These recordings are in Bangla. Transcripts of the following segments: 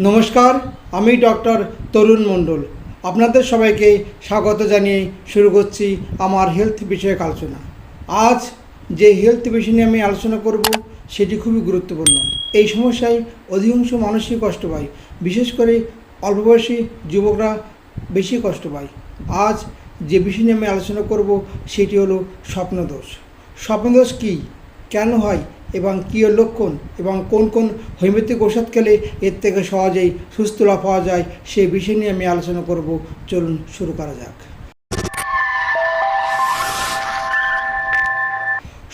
নমস্কার, আমি ডক্টর তরুণ মণ্ডল। আপনাদের সবাইকে স্বাগত জানিয়ে শুরু করছি আমার হেলথ বিষয়ক আলোচনা। আজ যে হেলথ বিষয় নিয়ে আমি আলোচনা করব, সেটি খুবই গুরুত্বপূর্ণ। এই সমস্যায় অধিকাংশ মানুষই কষ্ট পায়। বিশেষ করে অল্প বয়সী যুবকরা বেশি কষ্ট পায়। আজ যে বিষয় নিয়ে আমি আলোচনা করব, সেটি হলো স্বপ্নদোষ। স্বপ্নদোষ কী? কেন হয়? এবং কী লক্ষণ এবং কোন কোন হোমিওপ্যাথিক ওষুধ খেলে এর থেকে সহজেই সুস্থ লাভ পাওয়া যায়, সে বিষয় নিয়ে আমি আলোচনা করব। চলুন শুরু করা যাক।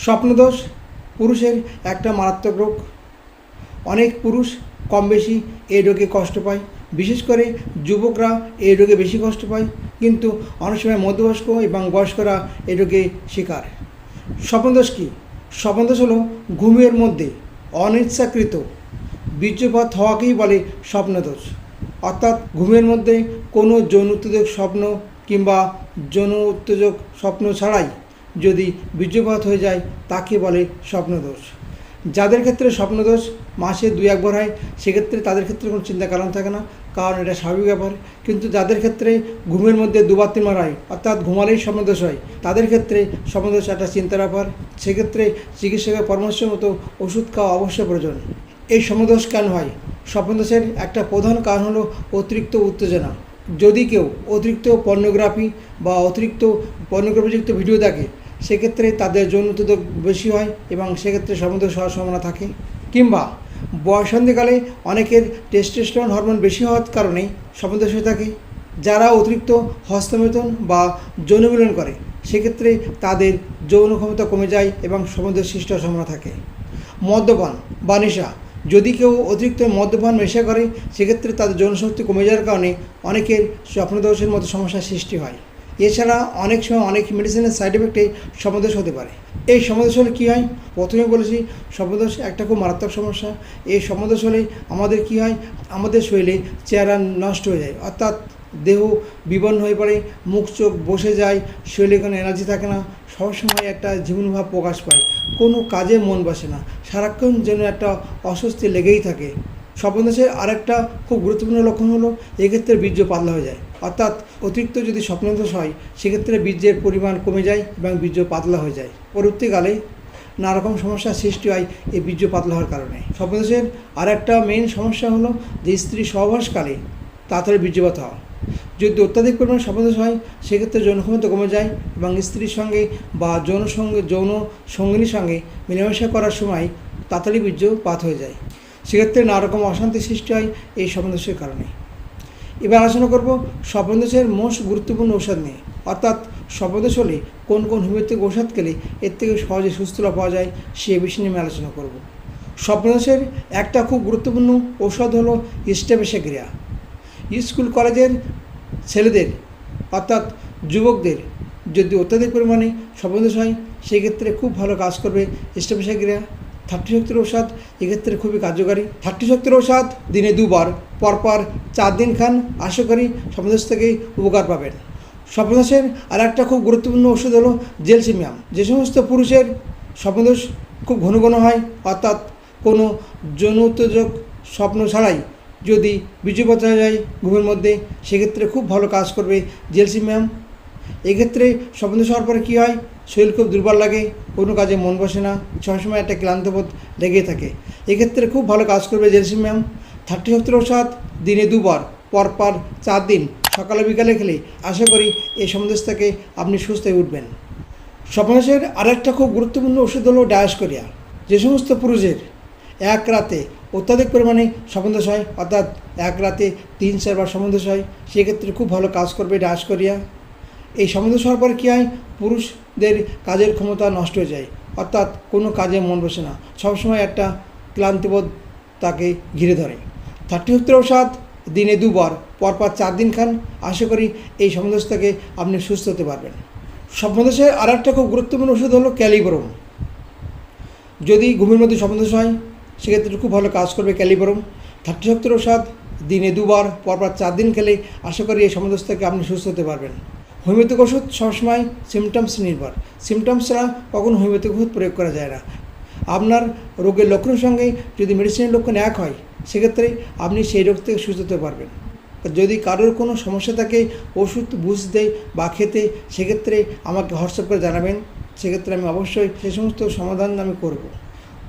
স্বপ্নদোষ, পুরুষের একটা মারাত্মক রোগ। অনেক পুরুষ কম বেশি এই রোগে কষ্ট পায়। বিশেষ করে যুবকরা এই রোগে বেশি কষ্ট পায়। কিন্তু অনেক সময় মধ্যবয়স্ক এবং বয়স্করা এই রোগে শিকার। স্বপ্নদোষ কী? স্বপ্নদোষ হলো ঘুমের মধ্যে, অনিচ্ছাকৃত। বীর্যপাত হওয়াকেই বলে স্বপ্নদোষ। অর্থাৎ ঘুমের মধ্যে কোনো যৌন উত্তেজক স্বপ্ন কিংবা যৌন উত্তেজক স্বপ্ন ছাড়াই যদি বীর্যপাত হয়ে যায়, তাকে বলে স্বপ্নদোষ। যাদের ক্ষেত্রে স্বপ্নদোষ মাসে দুই একবার হয়, সেক্ষেত্রে তাদের ক্ষেত্রে কোনো চিন্তা কারণ থাকে না, কারণ এটা স্বাভাবিক ব্যাপার। কিন্তু যাদের ক্ষেত্রে ঘুমের মধ্যে দুবার তিনবার হয়, অর্থাৎ ঘুমালেই স্বপ্নদোষ হয়, তাদের ক্ষেত্রে স্বপ্নদোষ একটা চিন্তার ব্যাপার। সেক্ষেত্রে চিকিৎসকের পরামর্শ মতো ওষুধ খাওয়া অবশ্যই প্রয়োজন। এই স্বপ্নদোষ কেন হয়? স্বপ্নদোষের একটা প্রধান কারণ হলো অতিরিক্ত উত্তেজনা। যদি কেউ অতিরিক্ত পর্নোগ্রাফি বা অতিরিক্ত পর্নোগ্রাফিযুক্ত ভিডিও দেখে সেক্ষেত্রে তাদের যৌন উত্তেজক বেশি হয় এবং সেক্ষেত্রে স্বপ্নদোষ হওয়ার সম্ভাবনা থাকে। কিংবা বয়সন্ধিকালে অনেকের টেস্টোস্টেরন হরমোন বেশি হওয়ার কারণেই স্বপ্নদোষ হয়ে থাকে। যারা অতিরিক্ত হস্তমেতন বা যৌন মিলন করে, সেক্ষেত্রে তাদের যৌন ক্ষমতা কমে যায় এবং স্বপ্নদোষ সৃষ্ট সম্ভাবনা থাকে। মদ্যপান, বা নেশা, যদি কেউ অতিরিক্ত মদ্যপান, নেশা করে, সেক্ষেত্রে তাদের যৌনশক্তি কমে যাওয়ার কারণে অনেকের স্বপ্নদোষের মতো সমস্যার সৃষ্টি হয়। এছাড়া অনেক সময় অনেক মেডিসিনের সাইড এফেক্টে স্বপ্নদোষ হতে পারে। এই স্বপ্নদোষ হলে কী হয়? প্রথমে বলেছি স্বপ্নদোষ একটা খুব মারাত্মক সমস্যা। এই স্বপ্নদোষ হলে আমাদের কি হয়? আমাদের শরীরে চেহারা নষ্ট হয়ে যায়। অর্থাৎ দেহ বিবর্ণ হয়ে পড়ে, মুখ চোখ বসে যায়, শরীরে কোনো এনার্জি থাকে না। সবসময় একটা জীবনভাব প্রকাশ পায়। কোনো কাজে মন বসে না। সারাক্ষণ যেন একটা অস্বস্তি লেগেই থাকে। স্বপ্নদোষের আরেকটা খুব গুরুত্বপূর্ণ লক্ষণ হলো, এক্ষেত্রে বীর্য পাতলা হয়ে যায়। অর্থাৎ অতিরিক্ত যদি স্বপ্নদোষ হয়, সেক্ষেত্রে বীর্যের পরিমাণ কমে যায় এবং বীর্য পাতলা হয়ে যায়। পরবর্তীকালে নানা রকম সমস্যার সৃষ্টি হয় এই বীর্য পাতলা হওয়ার কারণে। স্বপ্নদোষের আর একটা মেইন সমস্যা হলো যে স্ত্রী সহবাসকালে তাড়াতাড়ি বীর্যপাত হওয়া। যদি অত্যাধিক পরিমাণে স্বপ্নদোষ হয়, সেক্ষেত্রে যৌন ক্ষমতা কমে যায় এবং স্ত্রীর সঙ্গে বা যৌন সঙ্গে যৌন সঙ্গিনীর সঙ্গে মেলামেশা করার সময় তাড়াতাড়ি বীর্যপাত হয়ে যায়। সেক্ষেত্রে নানা রকম অশান্তি সৃষ্টি হয় এই স্বপ্নদোষের কারণে। এবার আলোচনা করব স্বপ্নদোষের মোস্ট গুরুত্বপূর্ণ ঔষধ নিয়ে। অর্থাৎ স্বপ্নদোষ হলে কোন কোন হোমিওপ্যাথিক ঔষধ খেলে এর থেকে সহজে সুস্থতা পাওয়া যায় সে বিষয় নিয়ে আলোচনা করব। স্বপ্নদোষের একটা খুব গুরুত্বপূর্ণ ঔষধ হলো ক্রিয়া। স্কুল কলেজের ছেলেদের অর্থাৎ যুবকদের যদি অত্যাধিক পরিমাণে স্বপ্নদোষ হয়, সেক্ষেত্রে খুব ভালো কাজ করবে ক্রিয়া। থার্টি শক্তির ঔষধ এক্ষেত্রে খুবই কার্যকারী। থার্টি শক্তির ঔষধ দিনে দুবার, পরপর চার দিন খান, আশা করি স্বপ্নদোষ থেকে উপকার পাবেন। স্বপ্নদোষের আর একটা খুব গুরুত্বপূর্ণ ওষুধ হলো জেলসিমিয়াম। যে সমস্ত পুরুষের স্বপ্নদোষ খুব ঘন ঘন হয়, অর্থাৎ কোনো যৌন উত্তেজক স্বপ্ন ছাড়াই যদি বীর্যপাত হয়ে যায় ঘুমের মধ্যে, সেক্ষেত্রে খুব ভালো কাজ করবে জেলসিমিয়াম। এক্ষেত্রে স্বপ্নদোষ হওয়ার পরে কী হয়? শরীর খুব দুর্বল লাগে, কোনো কাজে মন বসে না, সবসময় একটা ক্লান্তবোধ লেগেই থাকে। এক্ষেত্রে খুব ভালো কাজ করবে জেলসিমিয়াম থার্টি সত্তর ওষুধ দিনে দুবার, পরপর চার দিন, সকালে বিকালে খেলে। আশা করি এই সমদেশ থেকে আপনি সুস্থ হয়ে উঠবেন। স্বপ্নদোষের আরেকটা খুব গুরুত্বপূর্ণ ওষুধ হলো ডায়াসকোরিয়া। যে সমস্ত পুরুষের এক রাতে অত্যাধিক পরিমাণে সমন্দোষ হয় অর্থাৎ এক রাতে তিন চারবার সমন্দোষ হয় সেক্ষেত্রে খুব ভালো কাজ করবে ডায়াসকোরিয়া। এই সমন্দোষ হওয়ার পরে কী হয়? পুরুষদের কাজের ক্ষমতা নষ্ট হয়ে যায়। অর্থাৎ কোনো কাজে মন বসে না। সবসময় একটা ক্লান্তিবোধ তাকে ঘিরে ধরে। থার্টি সত্তর ঔষধ দিনে দুবার, পরপর চার দিন খান। আশা করি এই সমদোষ থেকে আপনি সুস্থ হতে পারবেন। স্বপ্নদোষের আর একটা খুব গুরুত্বপূর্ণ ওষুধ হলো ক্যালিব্রম। যদি ঘুমের মধ্যে স্বপ্নদোষ হয়, সেক্ষেত্রে খুব ভালো কাজ করবে ক্যালিব্রম। থার্টি সত্তর ঔষধ দিনে দুবার, পরপর চার দিন খেলে আশা করি এই সমদোষ থেকে আপনি সুস্থ হতে পারবেন। হোমিওপ্যাথিক ওষুধ সবসময় সিমটমস নির্ভর। সিমটমস ছাড়া কখনো হোমিওপ্যাথিক ওষুধ প্রয়োগ করা যায় না। আপনার রোগের লক্ষণের সঙ্গে যদি মেডিসিনের লক্ষণ এক হয়, সেক্ষেত্রে আপনি সেই রোগ থেকে সুস্থ হতে পারবেন। যদি কারোর কোনো সমস্যা থাকে, ওষুধ বুঝতে বা খেতে, সেক্ষেত্রে আমাকে হোয়াটসঅ্যাপ করে জানাবেন। সেক্ষেত্রে আমি অবশ্যই সে সমস্ত সমাধান আমি করব।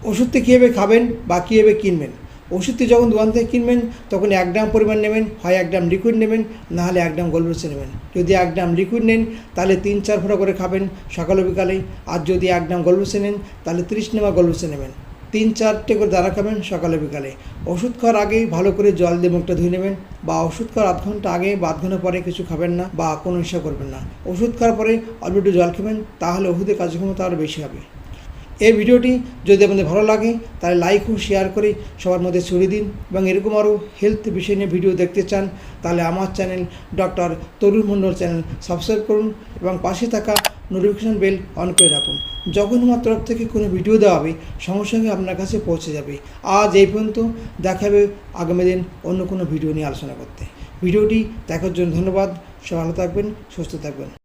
ওষুধটি কীভাবে খাবেন বা কীভাবে কিনবেন? ওষুধটি যখন দোকান থেকে কিনবেন, তখন এক গ্রাম পরিমাণ নেবেন, হয় এক গ্রাম লিকুইড নেবেন, না হলে এক গ্রাম গোলমরিচ নেবেন। যদি এক গ্রাম লিকুইড নেন, তাহলে তিন চার ফোঁটা করে খাবেন সকালে বিকালে। আর যদি এক গ্রাম গোলমরিচ নেন, তাহলে তিরিশ নেওয়া গোলমরিচ নেবেন। তিন চারটে করে দানা খাবেন সকালে বিকালে। ওষুধ খাওয়ার আগেই ভালো করে জল দিয়ে মুখটা ধুয়ে নেবেন বা ওষুধ খাওয়ার আধ ঘণ্টা আগে বা আধ ঘণ্টা পরে কিছু খাবেন না বা কোনো নেশা করবেন না। ওষুধ খাওয়ার পরে অল্প একটু জল খাবেন, তাহলে ওষুধের কার্যক্ষমতা আরও বেশি হবে। এই ভিডিওটি যদি আপনাদের ভালো লাগে, তাহলে লাইক ও শেয়ার করে সবার মধ্যে ছড়িয়ে দিন। এবং এরকম আরও হেলথ বিষয় নিয়ে ভিডিও দেখতে চান, তাহলে আমার channel doctor Tarun Mondal channel subscribe করুন এবং পাশে থাকা নোটিফিকেশান বেল অন করে রাখুন। যখন আমার তরফ থেকে কোনো ভিডিও দেওয়া হবে, সঙ্গে সঙ্গে আপনার কাছে পৌঁছে যাবে। আজ এই পর্যন্ত দেখাবে আগামী দিন অন্য কোনো ভিডিও নিয়ে আলোচনা করতে। ভিডিওটি দেখার জন্য ধন্যবাদ। সব ভালো থাকবেন, সুস্থ থাকবেন।